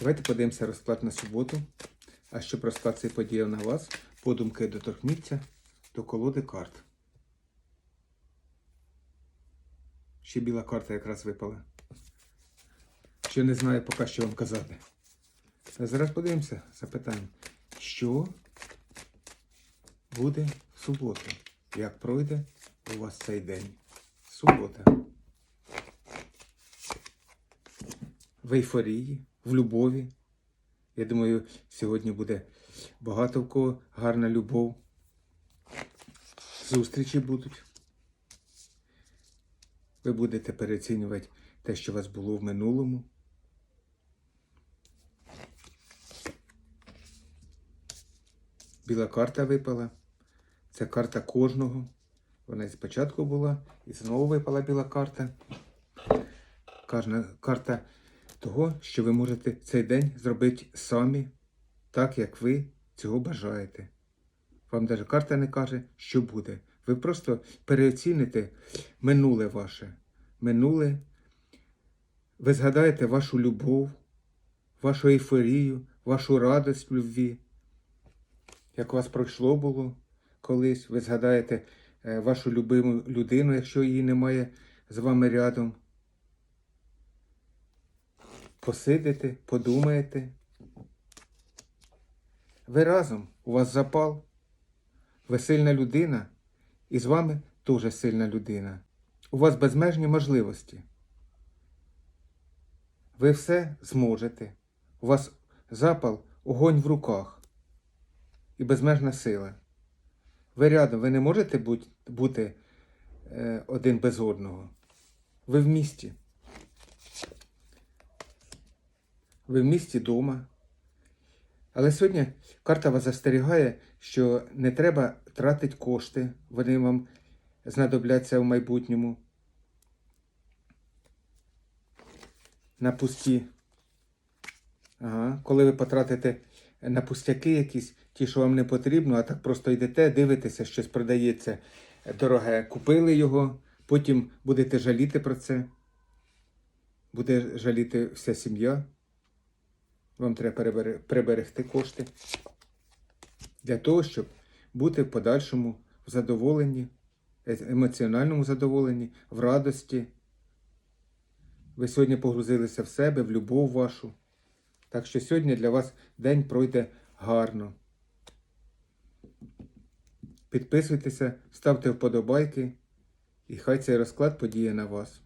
Давайте подивимося розклад на суботу. А щоб розклад цей подіяв на вас, подумки доторкніться до колоди карт. Ще біла карта якраз випала. Ще не знаю поки що вам казати. А зараз подивимося, запитаємо, що буде в суботу? Як пройде у вас цей день? Субота. В ейфорії, в любові. Я думаю, сьогодні буде багато в кого гарна любов. Зустрічі будуть. Ви будете переоцінювати те, що у вас було в минулому. Біла карта випала. Це карта кожного. Вона і спочатку була, і знову випала біла карта. Кожна карта того, що ви можете цей день зробити самі, так як ви цього бажаєте. Вам навіть карта не каже, що буде. Ви просто переоціните минуле ваше. Минуле. Ви згадаєте вашу любов, вашу ейфорію, вашу радость в любві. Як у вас пройшло було колись, ви згадаєте е, вашу любиму людину, якщо її немає з вами рядом. Посидите, подумаєте. Ви разом, у вас запал, ви сильна людина, і з вами теж сильна людина. У вас безмежні можливості. Ви все зможете. У вас запал, огонь в руках і безмежна сила. Ви рядом, ви не можете бути, бути е, один без одного. Ви в місті. Ви в місті вдома. Але сьогодні карта вас застерігає, що не треба тратити кошти, вони вам знадобляться в майбутньому. На пусті. Ага. Коли ви потратите на пустяки якісь, ті, що вам не потрібно, а так просто йдете, дивитеся, щось продається дороге. Купили його, потім будете жаліти про це. Буде жаліти вся сім'я. Вам треба приберегти кошти для того, щоб бути в подальшому в задоволенні, е- емоціональному задоволенні, в радості. Ви сьогодні погрузилися в себе, в любов вашу. Так що сьогодні для вас день пройде гарно. Підписуйтеся, ставте вподобайки, і хай цей розклад подіє на вас.